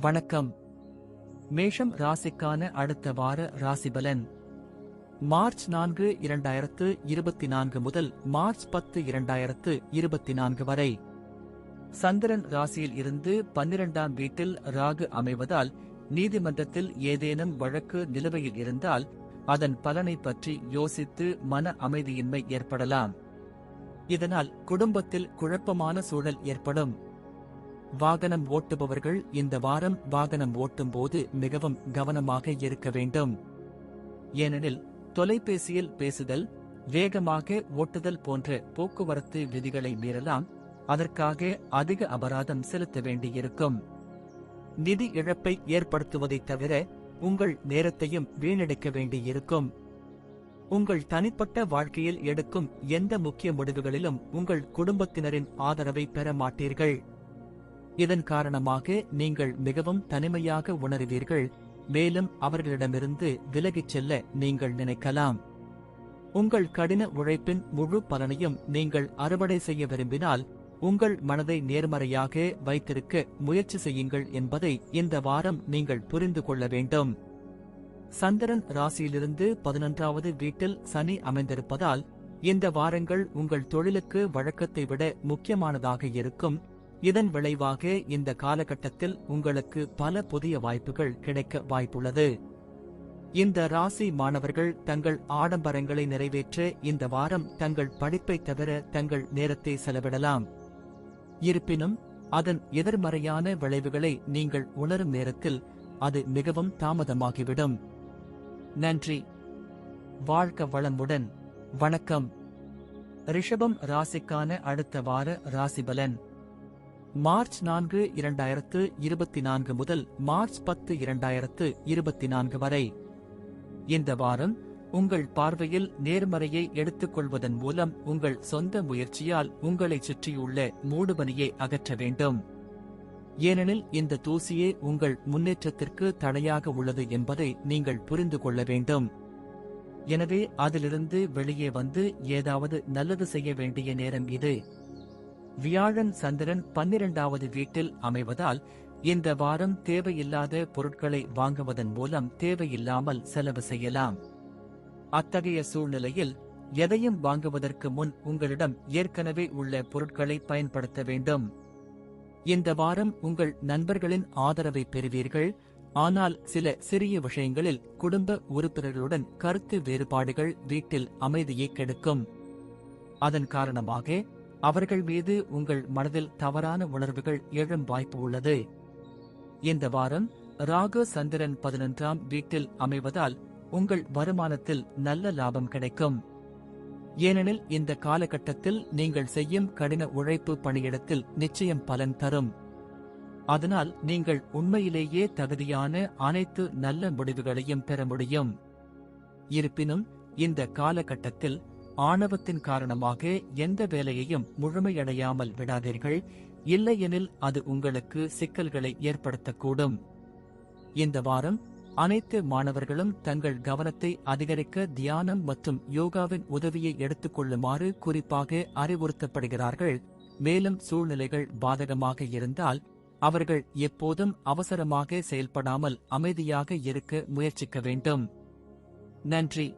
வணக்கம். மேஷம் ராசிக்கான அடுத்த வார ராசிபலன். மார்ச் நான்கு இரண்டாயிரத்து இருபத்தி நான்கு முதல் மார்ச் பத்து இரண்டாயிரத்து இருபத்தி நான்கு வரை. சந்திரன் ராசியில் இருந்து பன்னிரண்டாம் வீட்டில் ராகு அமைவதால் நீதிமன்றத்தில் ஏதேனும் வழக்கு நிலுவையில் இருந்தால் அதன் பலனை பற்றி யோசித்து மன அமைதியின்மை ஏற்படலாம். இதனால் குடும்பத்தில் குழப்பமான சூழல் ஏற்படும். வாகனம் ஓட்டுபவர்கள் இந்த வாரம் வாகனம் ஓட்டும் போது மிகவும் கவனமாக இருக்க வேண்டும். ஏனெனில் தொலைபேசியில் பேசுதல் வேகமாக ஓட்டுதல் போன்ற போக்குவரத்து விதிகளை மீறலாம் அதற்காக அதிக அபராதம் செலுத்த வேண்டியிருக்கும். நிதி இழப்பை ஏற்படுத்துவதைத் தவிர உங்கள் நேரத்தையும் வீணடிக்க வேண்டியிருக்கும். உங்கள் தனிப்பட்ட வாழ்க்கையில் எடுக்கும் எந்த முக்கிய முடிவுகளிலும் உங்கள் குடும்பத்தினரின் ஆதரவை பெற மாட்டீர்கள். இதன் காரணமாக நீங்கள் மிகவும் தனிமையாக உணருவீர்கள் மேலும் அவர்களிடமிருந்து விலகிச் செல்ல நீங்கள் நினைக்கலாம். உங்கள் கடின உழைப்பின் முழு பலனையும் நீங்கள் அறுவடை செய்ய விரும்பினால் உங்கள் மனதை நேர்மறையாக வைத்திருக்க முயற்சி செய்யுங்கள் என்பதை இந்த வாரம் நீங்கள் புரிந்து கொள்ள வேண்டும். சந்திரன் ராசியிலிருந்து பதினொன்றாவது வீட்டில் சனி அமைந்திருப்பதால் இந்த வாரங்கள் உங்கள் தொழிலுக்கு வழக்கத்தை விட முக்கியமானதாக இருக்கும். இதன் விளைவாக இந்த காலகட்டத்தில் உங்களுக்கு பல புதிய வாய்ப்புகள் கிடைக்க வாய்ப்புள்ளது. இந்த ராசி மாணவர்கள் தங்கள் ஆடம்பரங்களை நிறைவேற்ற இந்த வாரம் தங்கள் படிப்பை தவிர தங்கள் நேரத்தை செலவிடலாம். இருப்பினும் அதன் எதிர்மறையான விளைவுகளை நீங்கள் உணரும் நேரத்தில் அது மிகவும் தாமதமாகிவிடும். நன்றி. வாழ்க்க வளமுடன். வணக்கம். ரிஷபம் ராசிக்கான அடுத்த வார ராசிபலன். மார்ச் நான்கு இரண்டாயிரத்து இருபத்தி நான்கு முதல் மார்ச் பத்து இரண்டாயிரத்து இருபத்தி நான்கு வரை. இந்த வாரம் உங்கள் பார்வையில் நேர்மறையை எடுத்துக்கொள்வதன் மூலம் உங்கள் சொந்த முயற்சியால் உங்களைச் சுற்றியுள்ள மூடுபனியை அகற்ற வேண்டும். ஏனெனில் இந்த தூசியே உங்கள் முன்னேற்றத்திற்கு தடையாக உள்ளது என்பதை நீங்கள் புரிந்து கொள்ள வேண்டும். எனவே அதிலிருந்து வெளியே வந்து ஏதாவது நல்லது செய்ய வேண்டிய நேரம் இது. வியாழன் சந்திரன் பன்னிரண்டாவது வீட்டில் அமைவதால் இந்த வாரம் தேவையில்லாத பொருட்களை வாங்குவதன் மூலம் தேவையில்லாமல் செலவு செய்யலாம். அத்தகைய சூழ்நிலையில் எதையும் வாங்குவதற்கு முன் உங்களிடம் ஏற்கனவே உள்ள பொருட்களை பயன்படுத்த வேண்டும். இந்த வாரம் உங்கள் நண்பர்களின் ஆதரவை பெறுவீர்கள் ஆனால் சில சிறிய விஷயங்களில் குடும்ப உறுப்பினர்களுடன் கருத்து வேறுபாடுகள் வீட்டில் அமைதியை கெடுக்கும். அதன் காரணமாக அவர்கள் மீது உங்கள் மனதில் தவறான உணர்வுகள் எழும் வாய்ப்பு உள்ளது. இந்த வாரம் ராகு சந்திரன் பதினொன்றாம் வீட்டில் அமைவதால் உங்கள் வருமானத்தில் நல்ல லாபம் கிடைக்கும். ஏனெனில் இந்த காலகட்டத்தில் நீங்கள் செய்யும் கடின உழைப்பு பணியிடத்தில் நிச்சயம் பலன் தரும். அதனால் நீங்கள் உண்மையிலேயே தகுதியான அனைத்து நல்ல முடிவுகளையும் பெற முடியும். இருப்பினும் இந்த காலகட்டத்தில் ஆணவத்தின் காரணமாக எந்த வேலையையும் முழுமையடையாமல் விடாதீர்கள். இல்லையெனில் அது உங்களுக்கு சிக்கல்களை ஏற்படுத்தக்கூடும். இந்த வாரம் அனைத்து மாணவர்களும் தங்கள் கவனத்தை அதிகரிக்க தியானம் மற்றும் யோகாவின் உதவியை எடுத்துக்கொள்ளுமாறு குறிப்பாக அறிவுறுத்தப்படுகிறார்கள். மேலும் சூழ்நிலைகள் பாதகமாக இருந்தால் அவர்கள் எப்போதும் அவசரமாக செயல்படாமல் அமைதியாக இருக்க முயற்சிக்க வேண்டும். நன்றி.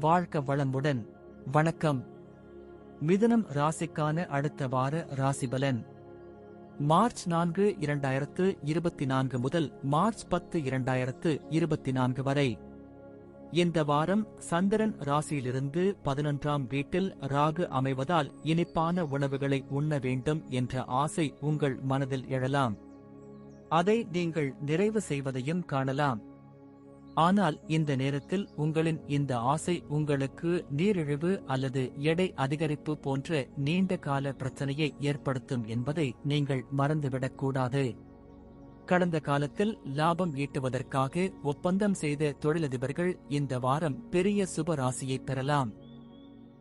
வாழ்க்க வளமுடன். வணக்கம். மிதுனம் ராசிக்கான அடுத்த வார ராசிபலன். மார்ச் நான்கு இரண்டாயிரத்து இருபத்தி நான்கு முதல் மார்ச் பத்து இரண்டாயிரத்து இருபத்தி நான்கு வரை. இந்த வாரம் சந்திரன் ராசியிலிருந்து பதினொன்றாம் வீட்டில் ராகு அமைவதால் இனிப்பான உணவுகளை உண்ண வேண்டும் என்ற ஆசை உங்கள் மனதில் எழலாம். அதை நீங்கள் நிறைவு செய்வதையும் காணலாம். ஆனால் இந்த நேரத்தில் உங்களின் இந்த ஆசை உங்களுக்கு நீரிழிவு அல்லது எடை அதிகரிப்பு போன்ற நீண்ட கால பிரச்சனையை ஏற்படுத்தும் என்பதை நீங்கள் மறந்துவிடக்கூடாது கடந்த காலத்தில் லாபம் ஈட்டுவதற்காக ஒப்பந்தம் செய்த தொழிலதிபர்கள் இந்த வாரம் பெரிய சுபராசியை பெறலாம்.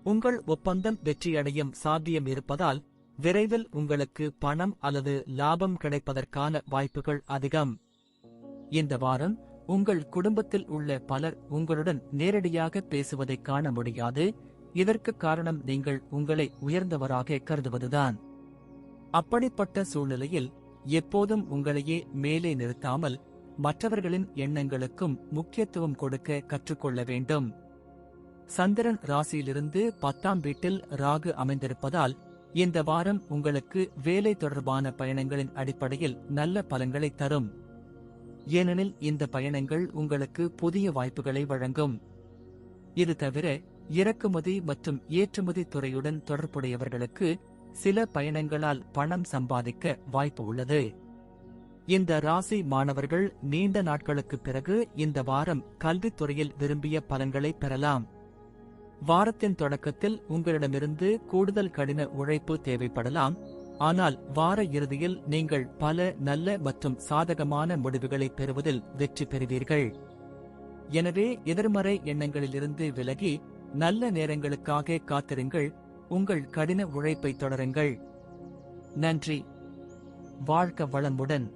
உங்கள் ஒப்பந்தம் வெற்றியடையும் சாத்தியம் இருப்பதால் விரைவில் உங்களுக்கு பணம் அல்லது லாபம் கிடைப்பதற்கான வாய்ப்புகள் அதிகம். இந்த வாரம் உங்கள் குடும்பத்தில் உள்ள பலர் உங்களுடன் நேரடியாக பேசுவதை காண முடியாது. இதற்கு காரணம் நீங்கள் உங்களை உயர்ந்தவராக கருதுவதுதான். அப்படிப்பட்ட சூழ்நிலையில் எப்போதும் உங்களையே மேலே நிறுத்தாமல் மற்றவர்களின் எண்ணங்களுக்கும் முக்கியத்துவம் கொடுக்க கற்றுக்கொள்ள வேண்டும். சந்திரன் ராசியிலிருந்து பத்தாம் வீட்டில் ராகு அமைந்திருப்பதால் இந்த வாரம் உங்களுக்கு வேலை தொடர்பான பயணங்களின் அடிப்படையில் நல்ல பலன்களை தரும். ஏனெனில் இந்த பயணங்கள் உங்களுக்கு புதிய வாய்ப்புகளை வழங்கும். இது தவிர இறக்குமதி மற்றும் ஏற்றுமதி துறையுடன் தொடர்புடையவர்களுக்கு சில பயணங்களால் பணம் சம்பாதிக்க வாய்ப்பு உள்ளது. இந்த ராசி மாணவர்கள் நீண்ட நாட்களுக்கு பிறகு இந்த வாரம் கல்வித்துறையில் விரும்பிய பலன்களை பெறலாம். வாரத்தின் தொடக்கத்தில் உங்களிடமிருந்து கூடுதல் கடின உழைப்பு தேவைப்படலாம். ஆனால் வார இறுதியில் நீங்கள் பல நல்ல மற்றும் சாதகமான முடிவுகளை பெறுவதில் வெற்றி பெறுவீர்கள். எனவே எதிர்மறை எண்ணங்களிலிருந்து விலகி நல்ல நேரங்களுக்காக காத்திருங்கள். உங்கள் கடின உழைப்பை தொடருங்கள். நன்றி. வாழ்க்க வளமுடன்.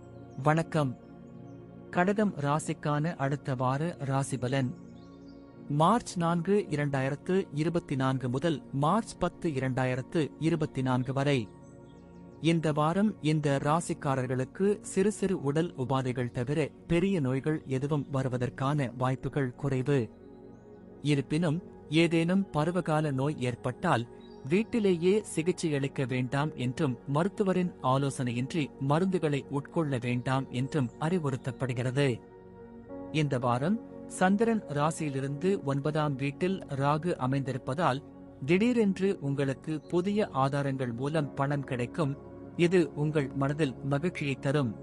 வணக்கம். கடகம் ராசிக்கான அடுத்த வார ராசிபலன். மார்ச் நான்கு இரண்டாயிரத்து இருபத்தி நான்கு முதல் மார்ச் பத்து இரண்டாயிரத்து இருபத்தி நான்கு வரை. இந்த வாரம் இந்த ராசிக்காரர்களுக்கு சிறு சிறு உடல் உபாதைகள் தவிர பெரிய நோய்கள் எதுவும் வருவதற்கான வாய்ப்புகள் குறைவு. இருப்பினும் ஏதேனும் பருவகால நோய் ஏற்பட்டால் வீட்டிலேயே சிகிச்சையளிக்க வேண்டாம் என்றும் மருத்துவரின் ஆலோசனையின்றி மருந்துகளை உட்கொள்ள வேண்டாம் என்றும் அறிவுறுத்தப்படுகிறது. இந்த வாரம் சந்திரன் ராசியிலிருந்து ஒன்பதாம் வீட்டில் ராகு அமைந்திருப்பதால் திடீரென்று உங்களுக்கு புதிய ஆதாரங்கள் மூலம் பணம் கிடைக்கும். இது உங்கள் மனதில் மகிழ்ச்சியை தரும்.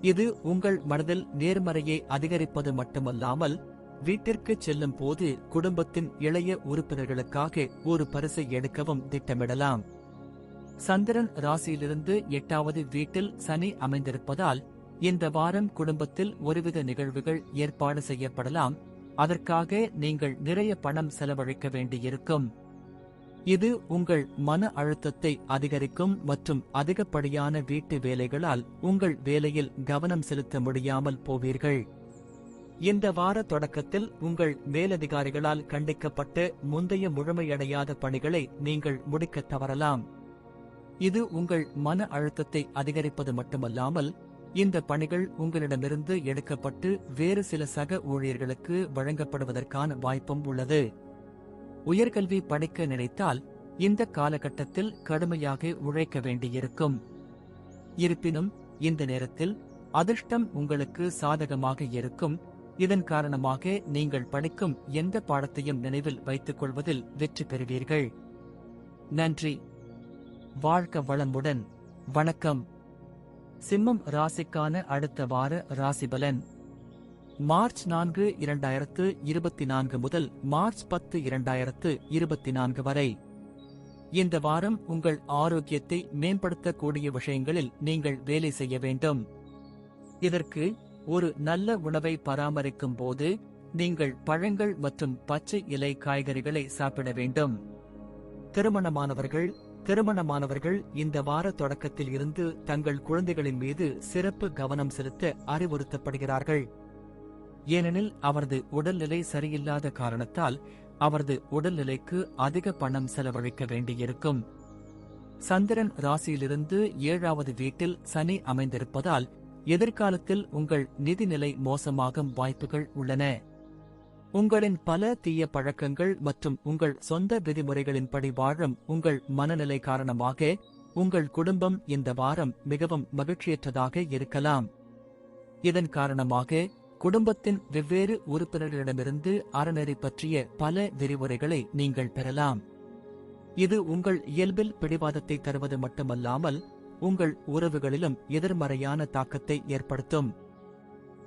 இது உங்கள் மனதில் நேர்மறையை அதிகரிப்பது மட்டுமல்லாமல் வீட்டிற்கு செல்லும் போது குடும்பத்தின் இளைய உறுப்பினர்களுக்காக ஒரு பரிசை எடுக்கவும் திட்டமிடலாம். சந்திரன் ராசியிலிருந்து எட்டாவது வீட்டில் சனி அமைந்திருப்பதால் இந்த வாரம் குடும்பத்தில் ஒருவித நிகழ்வுகள் ஏற்பாடு செய்யப்படலாம். அதற்காக நீங்கள் நிறைய பணம் செலவழிக்க வேண்டியிருக்கும். இது உங்கள் மன அழுத்தத்தை அதிகரிக்கும் மற்றும் அதிகப்படியான வீட்டு வேலைகளால் உங்கள் வேலையில் கவனம் செலுத்த முடியாமல் போவீர்கள். இந்த வார தொடக்கத்தில் உங்கள் மேலதிகாரிகளால் கண்டிக்கப்பட்டு முந்தைய முழுமையடையாத பணிகளை நீங்கள் முடிக்கத் தவறலாம். இது உங்கள் மன அழுத்தத்தை அதிகரிப்பது மட்டுமல்லாமல் இந்த பணிகள் உங்களிடமிருந்து எடுக்கப்பட்டு வேறு சில சக ஊழியர்களுக்கு வழங்கப்படுவதற்கான வாய்ப்பும் உள்ளது. உயர்கல்வி படிக்க நினைத்தால் இந்த காலகட்டத்தில் கடுமையாக உழைக்க வேண்டியிருக்கும். இருப்பினும் இந்த நேரத்தில் அதிர்ஷ்டம் உங்களுக்கு சாதகமாக இருக்கும். இதன் காரணமாக நீங்கள் படிக்கும் எந்த பாடத்தையும் நினைவில் வைத்துக் கொள்வதில் வெற்றி பெறுவீர்கள். நன்றி. வாழ்க்க வளமுடன். வணக்கம். சிம்மம் ராசிக்கான அடுத்த வார ராசிபலன். மார்ச் நான்கு இரண்டாயிரத்து இருபத்தி நான்கு முதல் மார்ச் பத்து இரண்டாயிரத்து இருபத்தி நான்கு வரை. இந்த வாரம் உங்கள் ஆரோக்கியத்தை மேம்படுத்தக்கூடிய விஷயங்களில் நீங்கள் வேலை செய்ய வேண்டும். இதற்கு ஒரு நல்ல உணவை பராமரிக்கும் போது நீங்கள் பழங்கள் மற்றும் பச்சை இலை காய்கறிகளை சாப்பிட வேண்டும். திருமணமானவர்கள் திருமணமானவர்கள் இந்த வார தொடக்கத்தில் இருந்து தங்கள் குழந்தைகளின் மீது சிறப்பு கவனம் செலுத்த அறிவுறுத்தப்படுகிறார்கள். ஏனெனில் அவரது உடல்நிலை சரியில்லாத காரணத்தால் அவரது உடல்நிலைக்கு அதிக பணம் செலவழிக்க வேண்டியிருக்கும். சந்திரன் ராசியிலிருந்து ஏழாவது வீட்டில் சனி அமைந்திருப்பதால் எதிர்காலத்தில் உங்கள் நிதிநிலை மோசமாகும் வாய்ப்புகள் உள்ளன. உங்களின் பல தீய பழக்கங்கள் மற்றும் உங்கள் சொந்த விதிமுறைகளின்படி வாழும் உங்கள் மனநிலை காரணமாக உங்கள் குடும்பம் இந்த வாரம் மிகவும் மகிழ்ச்சியற்றதாக இருக்கலாம். இதன் காரணமாக குடும்பத்தின் வெவ்வேறு உறுப்பினர்களிடமிருந்து அறநெறி பற்றிய பல விரிவுரைகளை நீங்கள் பெறலாம். இது உங்கள் இயல்பில் பிடிவாதத்தை தருவது மட்டுமல்லாமல் உங்கள் உறவுகளிலும் எதிர்மறையான தாக்கத்தை ஏற்படுத்தும்.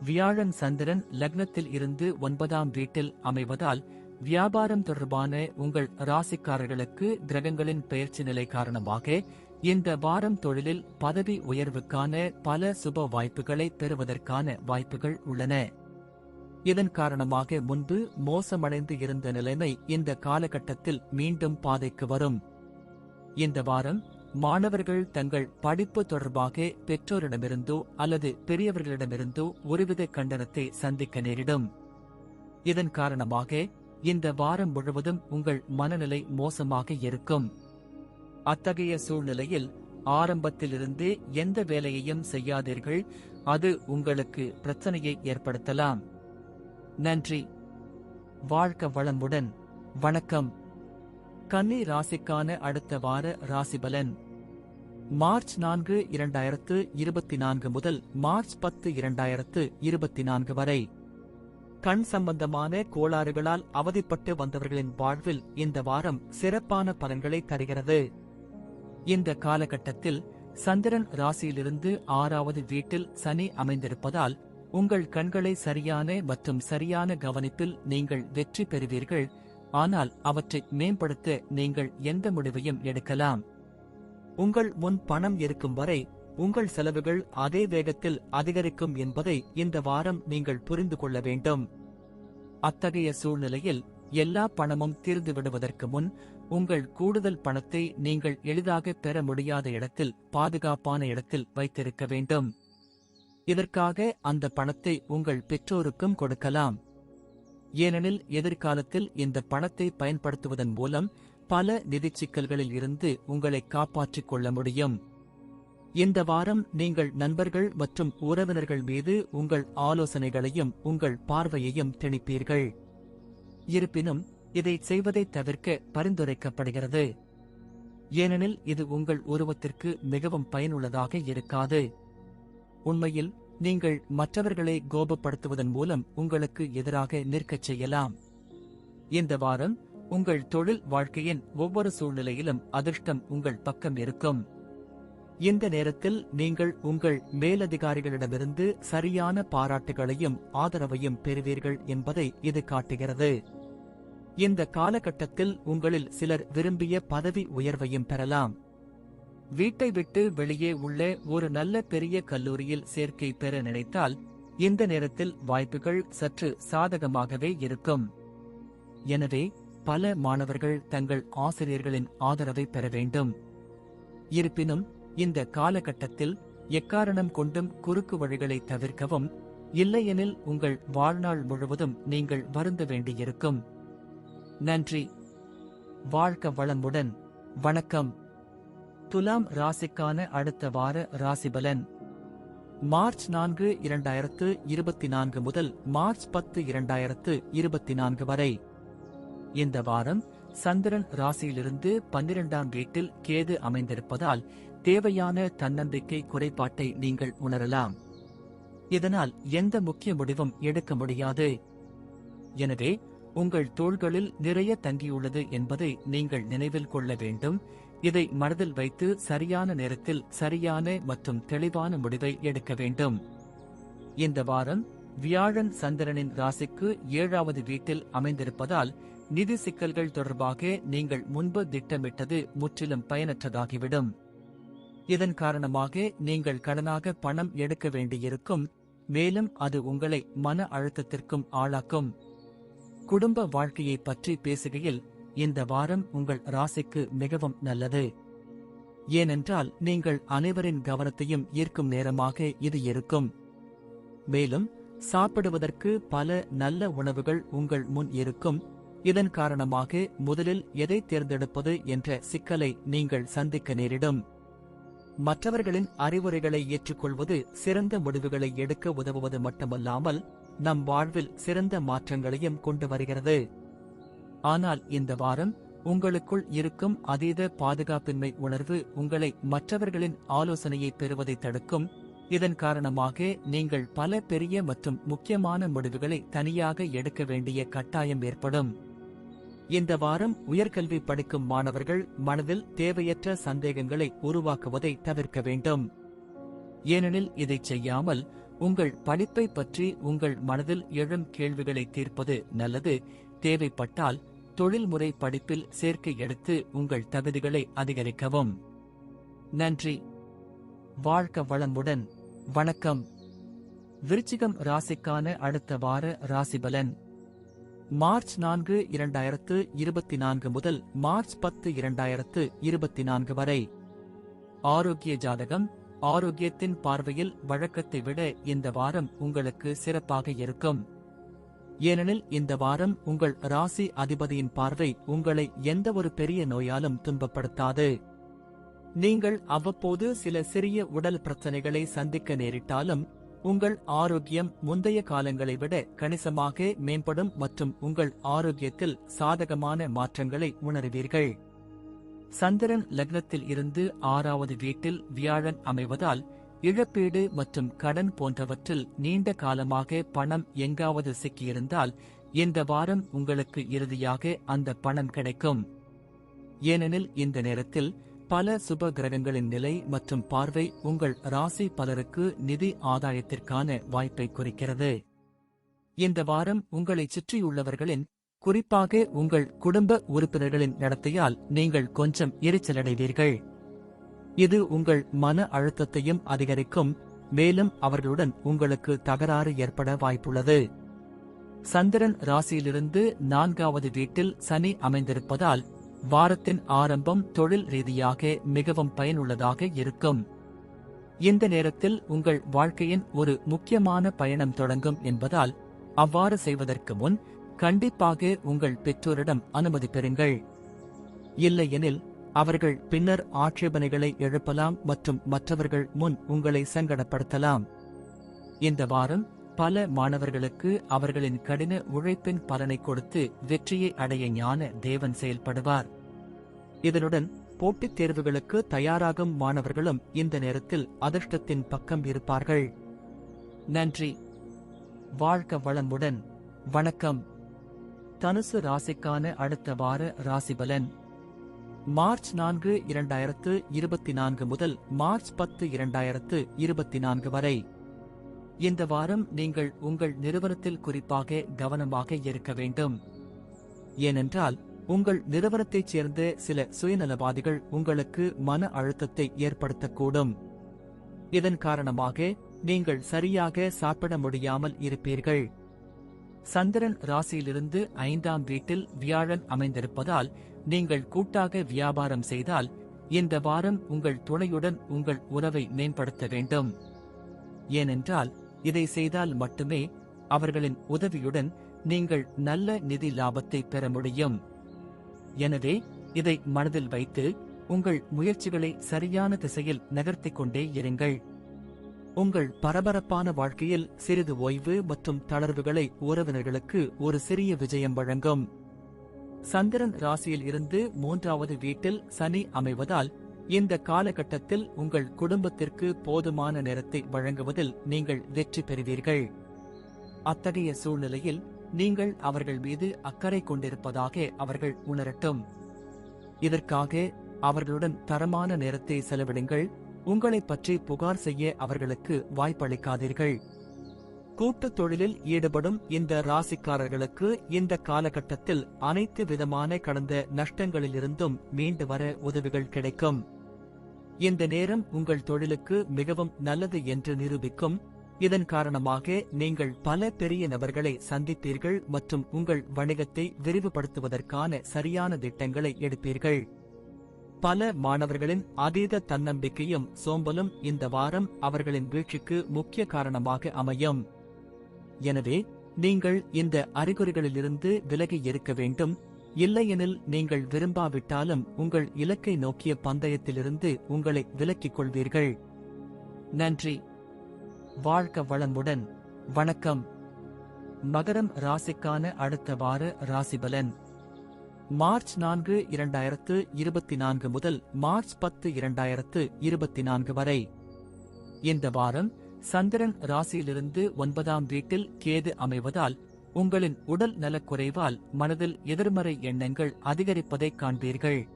வியாழன் சந்திரன் லக்னத்தில் இருந்து ஒன்பதாம் வீட்டில் அமைவதால் வியாபாரம் தொடர்பான உங்கள் ராசிக்காரர்களுக்கு கிரகங்களின் பெயர்ச்சி நிலை காரணமாக இந்த வாரம் தொழிலில் பதவி உயர்வுக்கான பல சுப வாய்ப்புகளை பெறுவதற்கான வாய்ப்புகள் உள்ளன. இதன் காரணமாக முன்பு மோசமடைந்து இருந்த நிலைமை இந்த காலகட்டத்தில் மீண்டும் பாதைக்கு வரும். இந்த வாரம் மாணவர்கள் தங்கள் படிப்பு தொடர்பாக பெற்றோரிடமிருந்தோ அல்லது பெரியவர்களிடமிருந்தோ ஒருவித கண்டனத்தை சந்திக்க நேரிடும். இதன் காரணமாக இந்த வாரம் முழுவதும் உங்கள் மனநிலை மோசமாக இருக்கும். அத்தகைய சூழ்நிலையில் ஆரம்பத்திலிருந்தே எந்த வேலையையும் செய்யாதீர்கள். அது உங்களுக்கு பிரச்சனையை ஏற்படுத்தலாம். நன்றி. வாழ்க்க வளமுடன். வணக்கம். கன்னி ராசிக்கான அடுத்த வார ராசிபலன். மார்ச் நான்கு இரண்டாயிரத்து இருபத்தி நான்கு முதல் மார்ச் பத்து இரண்டாயிரத்து இருபத்தி நான்கு வரை. கண் சம்பந்தமான கோளாறுகளால் அவதிப்பட்டு வந்தவர்களின் வாழ்வில் இந்த வாரம் சிறப்பான பலன்களை தருகிறது. இந்த காலகட்டத்தில் சந்திரன் ராசியிலிருந்து ஆறாவது வீட்டில் சனி அமைந்திருப்பதால் உங்கள் கண்களை சரியான மற்றும் சரியான கவனிப்பில் நீங்கள் வெற்றி பெறுவீர்கள். ஆனால் அவற்றை மேம்படுத்த நீங்கள் எந்த முடிவையும் எடுக்கலாம். உங்கள் முன் பணம் இருக்கும் வரை உங்கள் செலவுகள் அதே வேகத்தில் அதிகரிக்கும் என்பதை இந்த வாரம் நீங்கள் புரிந்து கொள்ள வேண்டும். அத்தகைய சூழ்நிலையில் எல்லா பணமும் தீர்ந்து விடுவதற்கு முன் உங்கள் கூடுதல் பணத்தை நீங்கள் எளிதாக பெற முடியாத இடத்தில் பாதுகாப்பான இடத்தில் வைத்திருக்க வேண்டும். இதற்காக அந்த பணத்தை உங்கள் பெற்றோருக்கும் கொடுக்கலாம். ஏனெனில் எதிர்காலத்தில் இந்த பணத்தை பயன்படுத்துவதன் மூலம் பல நிதிச் சிக்கல்களில் இருந்து உங்களை காப்பாற்றிக் கொள்ள முடியும். இந்த வாரம் நீங்கள் நண்பர்கள் மற்றும் உறவினர்கள் மீது உங்கள் ஆலோசனைகளையும் உங்கள் பார்வையையும் திணிப்பீர்கள். இருப்பினும் இதை செய்வதை தவிர்க்க பரிந்துரைக்கப்படுகிறது. ஏனெனில் இது உங்கள் உருவத்திற்கு மிகவும் பயனுள்ளதாக இருக்காது. உண்மையில் நீங்கள் மற்றவர்களை கோபப்படுத்துவதன் மூலம் உங்களுக்கு எதிராக நிற்கச் செய்யலாம். இந்த வாரம் உங்கள் தொழில் வாழ்க்கையின் ஒவ்வொரு சூழ்நிலையிலும் அதிர்ஷ்டம் உங்கள் பக்கம் இருக்கும். இந்த நேரத்தில் நீங்கள் உங்கள் மேலதிகாரிகளிடமிருந்து சரியான பாராட்டுகளையும் ஆதரவையும் பெறுவீர்கள் என்பதை இது காட்டுகிறது. இந்த காலகட்டத்தில் உங்களில் சிலர் விரும்பிய பதவி உயர்வையும் பெறலாம். வீட்டை விட்டு வெளியே உள்ள ஒரு நல்ல பெரிய கல்லூரியில் சேர்க்கை பெற நினைத்தால் இந்த நேரத்தில் வாய்ப்புகள் சற்று சாதகமாகவே இருக்கும். எனவே பல மாணவர்கள் தங்கள் ஆசிரியர்களின் ஆதரவை பெற வேண்டும். இருப்பினும் இந்த காலகட்டத்தில் எக்காரணம் கொண்டும் குறுக்கு வழிகளை தவிர்க்கவும் இல்லையெனில் உங்கள் வாழ்நாள் முழுவதும் நீங்கள் வருந்த வேண்டியிருக்கும். நன்றி. வாழ்க்க வளமுடன். வணக்கம். துலாம் ராசிக்கான அடுத்த வார ராசிபலன். மார்ச் நான்கு இரண்டாயிரத்து இருபத்தி நான்கு முதல் மார்ச் பத்து இரண்டாயிரத்து இருபத்தி நான்கு வரை. இந்த வாரம் சந்திரன் ராசியிலிருந்து பன்னிரெண்டாம் வீட்டில் கேது அமைந்திருப்பதால் தேவையான தன்னம்பிக்கை குறைபாட்டை நீங்கள் உணரலாம். இதனால் எந்த முக்கிய முடிவும் எடுக்க முடியாது. எனவே உங்கள் தோள்களில் நிறைய தங்கியுள்ளது என்பதை நீங்கள் நினைவில் கொள்ள வேண்டும். இதை மனதில் வைத்து சரியான நேரத்தில் சரியான மற்றும் தெளிவான முடிவை எடுக்க வேண்டும். இந்த வாரம் வியாழன் சந்திரனின் ராசிக்கு ஏழாவது வீட்டில் அமைந்திருப்பதால் நிதி சிக்கல்கள் தொடர்பாக நீங்கள் முன்பு திட்டமிட்டது முற்றிலும் பயனற்றதாகிவிடும். இதன் காரணமாக நீங்கள் கடனாக பணம் எடுக்க வேண்டியிருக்கும். மேலும் அது உங்களை மன அழுத்தத்திற்கும் ஆளாக்கும். குடும்ப வாழ்க்கையை பற்றி பேசுகையில் இந்த வாரம் உங்கள் ராசிக்கு மிகவும் நல்லது. ஏனென்றால் நீங்கள் அனைவரின் கவனத்தையும் ஈர்க்கும் நேரமாக இது இருக்கும். மேலும் சாப்பிடுவதற்கு பல நல்ல உணவுகள் உங்கள் முன் இருக்கும். இதன் காரணமாக முதலில் எதை தேர்ந்தெடுப்பது என்ற சிக்கலை நீங்கள் சந்திக்க நேரிடும். மற்றவர்களின் அறிவுரைகளை ஏற்றுக்கொள்வது சிறந்த முடிவுகளை எடுக்க உதவுவது மட்டுமல்லாமல் நம் வாழ்வில் சிறந்த மாற்றங்களையும் கொண்டு வருகிறது. ஆனால் இந்த வாரம் உங்களுக்குள் இருக்கும் அதீத பாதுகாப்பின்மை உணர்வு உங்களை மற்றவர்களின் ஆலோசனையை பெறுவதை தடுக்கும். இதன் காரணமாக நீங்கள் பல பெரிய மற்றும் முக்கியமான முடிவுகளை தனியாக எடுக்க வேண்டிய கட்டாயம் ஏற்படும். இந்த வாரம் உயர்கல்வி படிக்கும் மாணவர்கள் மனதில் தேவையற்ற சந்தேகங்களை உருவாக்குவதை தவிர்க்க வேண்டும். ஏனெனில் இதை செய்யாமல் உங்கள் படிப்பை பற்றி உங்கள் மனதில் எழும் கேள்விகளை தீர்ப்பது நல்லது. தேவைப்பட்டால் தொழில்முறை படிப்பில் சேர்க்கை எடுத்து உங்கள் தகுதிகளை அதிகரிக்கவும். நன்றி. வாழ்க்க வளமுடன். வணக்கம். விருச்சிகம் ராசிக்கான அடுத்த வார ராசிபலன். மார்ச் நான்கு இரண்டாயிரத்து இருபத்தி நான்கு முதல் மார்ச் பத்து இரண்டாயிரத்து இருபத்தி நான்கு வரை. ஆரோக்கிய ஜாதகம் ஆரோக்கியத்தின் பார்வையில் வழக்கத்தை விட இந்த வாரம் உங்களுக்கு சிறப்பாக இருக்கும். ஏனெனில் இந்த வாரம் உங்கள் ராசி அதிபதியின் பார்வை உங்களை எந்த ஒரு பெரிய நோயாலும் துன்பப்படுத்தாது. நீங்கள் அவ்வப்போது சில சிறிய உடல் பிரச்சனைகளை சந்திக்க நேரிட்டாலும் உங்கள் ஆரோக்கியம் முந்தைய காலங்களை விட கணிசமாக மேம்படும் மற்றும் உங்கள் ஆரோக்கியத்தில் சாதகமான மாற்றங்களை உணருவீர்கள். சந்திரன் லக்னத்தில் இருந்து ஆறாவது வீட்டில் வியாழன் அமைவதால் இழப்பீடு மற்றும் கடன் போன்றவற்றில் நீண்ட காலமாக பணம் எங்காவது சிக்கியிருந்தால் இந்த வாரம் உங்களுக்கு இறுதியாக அந்த பணம் கிடைக்கும். ஏனெனில் இந்த நேரத்தில் பல சுப கிரகங்களின் நிலை மற்றும் பார்வை உங்கள் ராசி பலருக்கு நிதி ஆதாயத்திற்கான வாய்ப்பை குறிக்கிறது. இந்த வாரம் உங்களைச் சுற்றியுள்ளவர்களின் குறிப்பாக உங்கள் குடும்ப உறுப்பினர்களின் நடத்தையால் நீங்கள் கொஞ்சம் எரிச்சலடைவீர்கள். இது உங்கள் மன அழுத்தத்தையும் அதிகரிக்கும் மேலும் அவர்களுடன் உங்களுக்கு தகராறு ஏற்பட வாய்ப்புள்ளது. சந்திரன் ராசியிலிருந்து நான்காவது வீட்டில் சனி அமைந்திருப்பதால் வாரத்தின் ஆரம்பம் தொழில் ரீதியாக மிகவும் பயனுள்ளதாக இருக்கும். இந்த நேரத்தில் உங்கள் வாழ்க்கையின் ஒரு முக்கியமான பயணம் தொடங்கும் என்பதால் அவ்வாறு செய்வதற்கு முன் கண்டிப்பாக உங்கள் பெற்றோரிடம் அனுமதி பெறுங்கள். இல்லையெனில் அவர்கள் பின்னர் ஆட்சேபனைகளை எழுப்பலாம் மற்றும் மற்றவர்கள் முன் உங்களை சங்கடப்படுத்தலாம். இந்த வாரம் பல மாணவர்களுக்கு அவர்களின் கடின உழைப்பின் பலனை கொடுத்து வெற்றியை அடைய ஞான தேவன் செயல்படுவார். இதனுடன் போட்டித் தேர்வுகளுக்கு தயாராகும் மாணவர்களும் இந்த நேரத்தில் அதிர்ஷ்டத்தின் பக்கம் இருப்பார்கள். நன்றி. வாழ்க வளமுடன். வணக்கம். தனுசு ராசிக்கான அடுத்த வார ராசிபலன் மார்ச் நான்கு இரண்டாயிரத்து இருபத்தி நான்கு முதல் மார்ச் பத்து இரண்டாயிரத்து இருபத்தி நான்கு வரை. இந்த வாரம் நீங்கள் உங்கள் நிறுவனத்தில் குறிப்பாக கவனமாக இருக்க வேண்டும். ஏனென்றால் உங்கள் நிறுவனத்தைச் சேர்ந்த சில சுயநலவாதிகள் உங்களுக்கு மன அழுத்தத்தை ஏற்படுத்தக்கூடும். இதன் காரணமாக நீங்கள் சரியாக சாப்பிட முடியாமல் இருப்பீர்கள். சந்திரன் ராசியிலிருந்து ஐந்தாம் வீட்டில் வியாழன் அமைந்திருப்பதால் நீங்கள் கூட்டாக வியாபாரம் செய்தால் இந்த வாரம் உங்கள் துணையுடன் உங்கள் உறவை மேம்படுத்த வேண்டும். ஏனென்றால் இதை செய்தால் மட்டுமே அவர்களின் உதவியுடன் நீங்கள் நல்ல நிதி லாபத்தை பெற முடியும். எனவே இதை மனதில் வைத்து உங்கள் முயற்சிகளை சரியான திசையில் நகர்த்திக் கொண்டே இருங்கள். உங்கள் பரபரப்பான வாழ்க்கையில் சிறிது ஓய்வு மற்றும் தளர்வுகளை உறவினர்களுக்கு ஒரு சிறிய விஜயம் வழங்கும். சந்திரன் ராசியில் இருந்து மூன்றாவது வீட்டில் சனி அமைவதால் இந்த காலகட்டத்தில் உங்கள் குடும்பத்திற்கு போதுமான நேரத்தை வழங்குவதில் நீங்கள் வெற்றி பெறுவீர்கள். அத்தகைய சூழ்நிலையில் நீங்கள் அவர்கள் மீது அக்கறை கொண்டிருப்பதாக அவர்கள் உணரட்டும். இதற்காக அவர்களுடன் தரமான நேரத்தை செலவிடுங்கள். உங்களைப் பற்றி புகார் செய்ய அவர்களுக்கு வாய்ப்பளிக்காதீர்கள். கூட்டுத் தொழிலில் ஈடுபடும் இந்த ராசிக்காரர்களுக்கு இந்த காலகட்டத்தில் அனைத்து விதமான கடந்த நஷ்டங்களிலிருந்தும் மீண்டு வர உதவிகள் கிடைக்கும். இந்த நேரம் உங்கள் தொழிலுக்கு மிகவும் நல்லது என்று நிரூபிக்கும். இதன் காரணமாக நீங்கள் பல பெரிய நபர்களை சந்திப்பீர்கள் மற்றும் உங்கள் வணிகத்தை விரிவுபடுத்துவதற்கான சரியான திட்டங்களை எடுப்பீர்கள். பல மாணவர்களின் அதீத தன்னம்பிக்கையும் சோம்பலும் இந்த வாரம் அவர்களின் வீழ்ச்சிக்கு முக்கிய காரணமாக அமையும். எனவே நீங்கள் இந்த அறிகுறிகளிலிருந்து விலகி இருக்க வேண்டும். இல்லையெனில் நீங்கள் விரும்பாவிட்டாலும் உங்கள் இலக்கை நோக்கிய பந்தயத்திலிருந்து உங்களை விலக்கிக் கொள்வீர்கள். நன்றி. வாழ்க வளமுடன். வணக்கம். மகரம் ராசிக்கான அடுத்த வார ராசிபலன். மார்ச் நான்கு இரண்டாயிரத்து இருபத்தி நான்கு முதல் மார்ச் பத்து இரண்டாயிரத்து இருபத்தி நான்கு வரை. இந்த வாரம் சந்திரன் ராசியிலிருந்து ஒன்பதாம் வீட்டில் கேது அமைவதால் உங்களின் உடல் நலக்குறைவால் மனதில் எதிர்மறை எண்ணங்கள் அதிகரிப்பதைக் காண்பீர்கள்.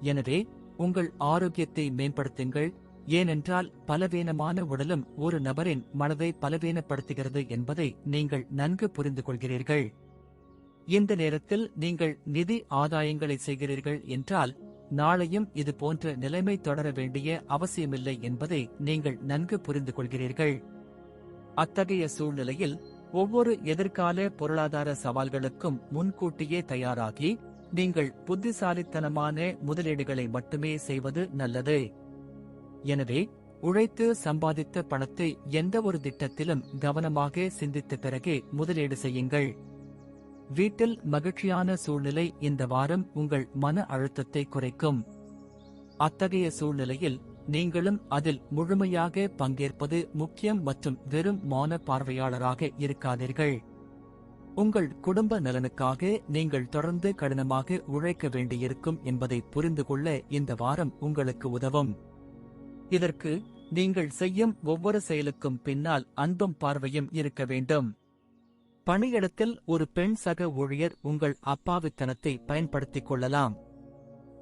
எனவே உங்கள் ஆரோக்கியத்தை மேம்படுத்துங்கள். ஏனென்றால் பலவீனமான உடலும் ஒரு நபரின் மனதை பலவீனப்படுத்துகிறது என்பதை நீங்கள் நன்கு புரிந்து கொள்கிறீர்கள் இந்த நேரத்தில் நீங்கள் நிதி ஆதாயங்களை செய்கிறீர்கள் என்றால் நாளையும் இது போன்ற நிலைமை தொடர வேண்டிய அவசியமில்லை என்பதை நீங்கள் நன்கு புரிந்து கொள்கிறீர்கள் அத்தகைய சூழ்நிலையில் ஒவ்வொரு எதிர்கால பொருளாதார சவால்களுக்கும் முன்கூட்டியே தயாராகி நீங்கள் புத்திசாலித்தனமான முதலீடுகளை மட்டுமே செய்வது நல்லது. எனவே உழைத்து சம்பாதித்த பணத்தை எந்த ஒரு திட்டத்திலும் கவனமாக சிந்தித்த பிறகே முதலீடு செய்யுங்கள். வீட்டில் மகிழ்ச்சியான சூழ்நிலை இந்த வாரம் உங்கள் மன அழுத்தத்தை குறைக்கும். அத்தகைய சூழ்நிலையில் நீங்களும் அதில் முழுமையாக பங்கேற்பது முக்கியம் மற்றும் வெறும் மௌன பார்வையாளராக இருக்காதீர்கள். உங்கள் குடும்ப நலனுக்காக நீங்கள் தொடர்ந்து கடினமாக உழைக்க வேண்டியிருக்கும் என்பதை புரிந்து கொள்ள இந்த வாரம் உங்களுக்கு உதவும். இதற்கு நீங்கள் செய்யும் ஒவ்வொரு செயலுக்கும் பின்னால் அன்பும் பார்வையும் இருக்க வேண்டும். பணியிடத்தில் ஒரு பெண் சக ஊழியர் உங்கள் அப்பாவித்தனத்தை பயன்படுத்திக் கொள்ளலாம்.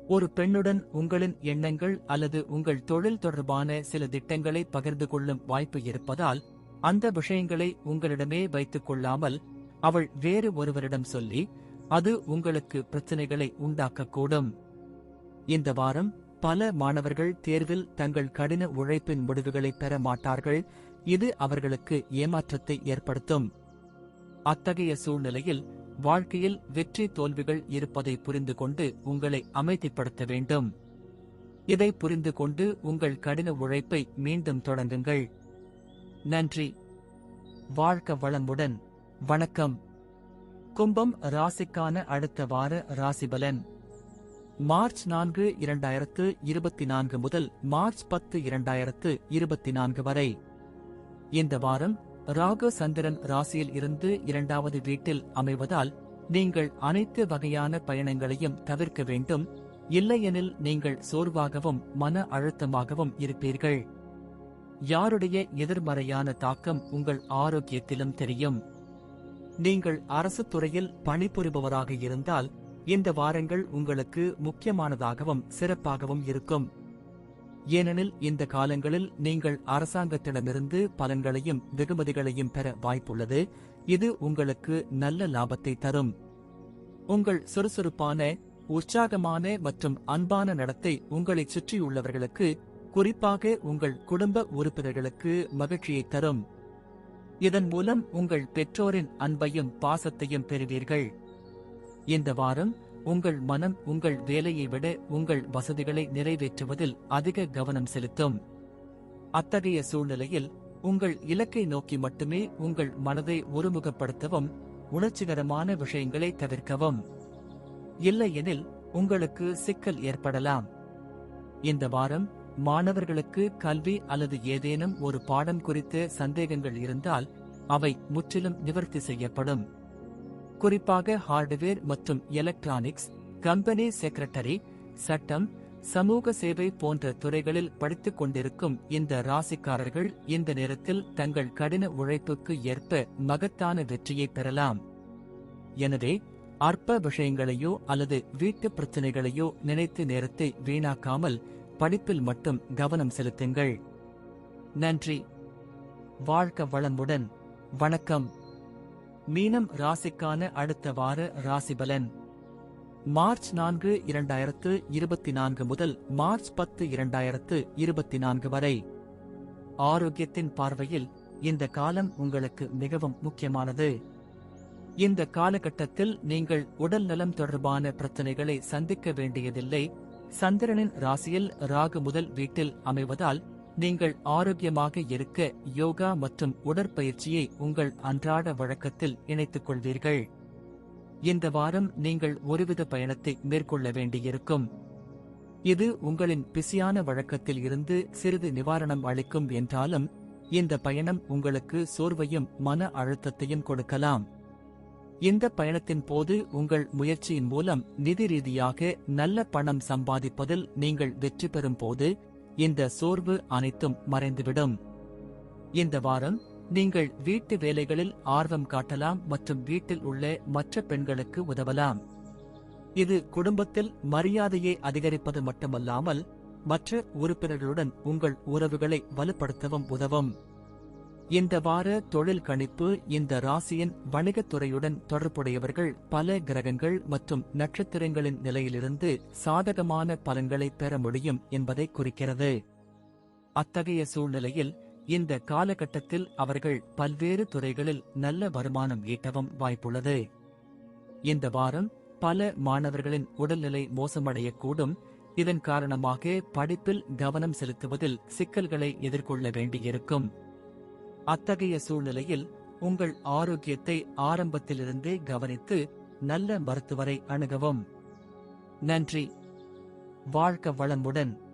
ஒரு பெண்ணுடன் உங்களின் எண்ணங்கள் அல்லது உங்கள் தொழில் தொடர்பான சில திட்டங்களை பகிர்ந்து கொள்ளும் வாய்ப்பு இருப்பதால் அந்த விஷயங்களை உங்களிடமே வைத்துக் கொள்ளாமல் அவள் வேறு ஒருவரிடம் சொல்லி அது உங்களுக்கு பிரச்சனைகளை உண்டாக்கக்கூடும். இந்த வாரம் பல மாணவர்கள் தேர்வில் தங்கள் கடின உழைப்பின் முடிவுகளை பெற மாட்டார்கள். இது அவர்களுக்கு ஏமாற்றத்தை ஏற்படுத்தும். அத்தகைய சூழ்நிலையில் வாழ்க்கையில் வெற்றி தோல்விகள் இருப்பதை புரிந்து கொண்டு உங்களை அமைதிப்படுத்த வேண்டும். இதை புரிந்து கொண்டு உங்கள் கடின உழைப்பை மீண்டும் தொடங்குங்கள். நன்றி. வாழ்க்க வளமுடன். வணக்கம். கும்பம் ராசிக்கான அடுத்த வார ராசிபலன். மார்ச் நான்கு இரண்டாயிரத்து இருபத்தி நான்கு முதல் மார்ச் பத்து இரண்டாயிரத்து இருபத்தி நான்கு வரை. இந்த வாரம் ராகு சந்திரன் ராசியில் இருந்து இரண்டாவது வீட்டில் அமைவதால் நீங்கள் அனைத்து வகையான பயணங்களையும் தவிர்க்க வேண்டும். இல்லையெனில் நீங்கள் சோர்வாகவும் மன அழுத்தமாகவும் இருப்பீர்கள். யாருடைய எதிர்மறையான தாக்கம் உங்கள் ஆரோக்கியத்திலும் தெரியும். நீங்கள் அரசு துறையில் பணிபுரிபவராக இருந்தால் இந்த வாரங்கள் உங்களுக்கு முக்கியமானதாகவும் சிறப்பாகவும் இருக்கும். ஏனெனில் இந்த காலங்களில் நீங்கள் அரசாங்கத்திடமிருந்து பலன்களையும் வெகுமதிகளையும் பெற வாய்ப்புள்ளது. இது உங்களுக்கு நல்ல லாபத்தை தரும். உங்கள் சுறுசுறுப்பான உற்சாகமான மற்றும் அன்பான நடத்தை உங்களைச் சுற்றியுள்ளவர்களுக்கு குறிப்பாக உங்கள் குடும்ப உறுப்பினர்களுக்கு மகிழ்ச்சியை தரும். இதன் மூலம் உங்கள் பெற்றோரின் அன்பையும் பாசத்தையும் பெறுவீர்கள். இந்த வாரம் உங்கள் மனம் உங்கள் வேலையை விட உங்கள் வசதிகளை நிறைவேற்றுவதில் அதிக கவனம் செலுத்தும். அத்தகைய சூழ்நிலையில் உங்கள் இலக்கை நோக்கி மட்டுமே உங்கள் மனதை ஒருமுகப்படுத்தவும் உணர்ச்சிகரமான விஷயங்களை தவிர்க்கவும். இல்லையெனில் உங்களுக்கு சிக்கல் ஏற்படலாம். இந்த வாரம் மாணவர்களுக்கு கல்வி அல்லது ஏதேனும் ஒரு பாடம் குறித்த சந்தேகங்கள் இருந்தால் அவை முற்றிலும் நிவர்த்தி செய்யப்படும். குறிப்பாக ஹார்ட்வேர் மற்றும் எலக்ட்ரானிக்ஸ் கம்பெனி செக்ரட்டரி சட்டம் சமூக சேவை போன்ற துறைகளில் படித்துக் கொண்டிருக்கும் இந்த ராசிக்காரர்கள் இந்த நேரத்தில் தங்கள் கடின உழைப்புக்கு ஏற்ப மகத்தான வெற்றியை பெறலாம். எனவே அற்ப விஷயங்களையோ அல்லது வீட்டு பிரச்சனைகளையோ நினைத்து நேரத்தை வீணாக்காமல் படிப்பில் மட்டும் கவனம் செலுத்துங்கள். நன்றி. வாழ்க்க வளமுடன். வணக்கம். மீனம் ராசிக்கான அடுத்த வார ராசிபலன். மார்ச் நான்கு இரண்டாயிரத்து இருபத்தி நான்கு முதல் மார்ச் பத்து இரண்டாயிரத்து இருபத்தி நான்கு வரை. ஆரோக்கியத்தின் பார்வையில் இந்த காலம் உங்களுக்கு மிகவும் முக்கியமானது. இந்த காலகட்டத்தில் நீங்கள் உடல் நலம் தொடர்பான பிரச்சனைகளை சந்திக்க வேண்டியதில்லை. சந்திரனின் ராசியில் ராகு முதல் வீட்டில் அமைவதால் நீங்கள் ஆரோக்கியமாக இருக்க யோகா மற்றும் உடற்பயிற்சியை உங்கள் அன்றாட வழக்கத்தில் இணைத்துக் கொள்வீர்கள் இந்த வாரம் நீங்கள் ஒருவித பயணத்தை மேற்கொள்ள வேண்டியிருக்கும். இது உங்களின் பிசியான வழக்கத்தில் இருந்து சிறிது நிவாரணம் அளிக்கும் என்றாலும் இந்த பயணம் உங்களுக்கு சோர்வையும் மன அழுத்தத்தையும் கொடுக்கலாம். இந்த பயணத்தின் போது உங்கள் முயற்சியின் மூலம் நிதி ரீதியாக நல்ல பணம் சம்பாதிப்பதில் நீங்கள் வெற்றி பெறும் போது இந்த சோர்வு அனைத்தும் மறைந்துவிடும். இந்த வாரம் நீங்கள் வீட்டு வேலைகளில் ஆர்வம் காட்டலாம் மற்றும் வீட்டில் உள்ள மற்ற பெண்களுக்கு உதவலாம். இது குடும்பத்தில் மரியாதையை அதிகரிப்பது மட்டுமல்லாமல் மற்ற உறுப்பினர்களுடன் உங்கள் உறவுகளை வலுப்படுத்தவும் உதவும். இந்த வார தொழில் கணிப்பு இந்த ராசியின் வணிகத்துறையுடன் தொடர்புடையவர்கள் பல கிரகங்கள் மற்றும் நட்சத்திரங்களின் நிலையிலிருந்து சாதகமான பலன்களை பெற முடியும் என்பதை குறிக்கிறது. அத்தகைய சூழ்நிலையில் இந்த காலகட்டத்தில் அவர்கள் பல்வேறு துறைகளில் நல்ல வருமானம் ஈட்டவும் வாய்ப்புள்ளது. இந்த வாரம் பல மாணவர்களின் உடல்நிலை மோசமடையக்கூடும். இதன் காரணமாக படிப்பில் கவனம் செலுத்துவதில் சிக்கல்களை எதிர்கொள்ள வேண்டியிருக்கும். அத்தகைய சூழ்நிலையில் உங்கள் ஆரோக்கியத்தை ஆரம்பத்திலிருந்தே கவனித்து நல்ல மருத்துவரை அணுகவும். நன்றி. வாழ்க வளமுடன்.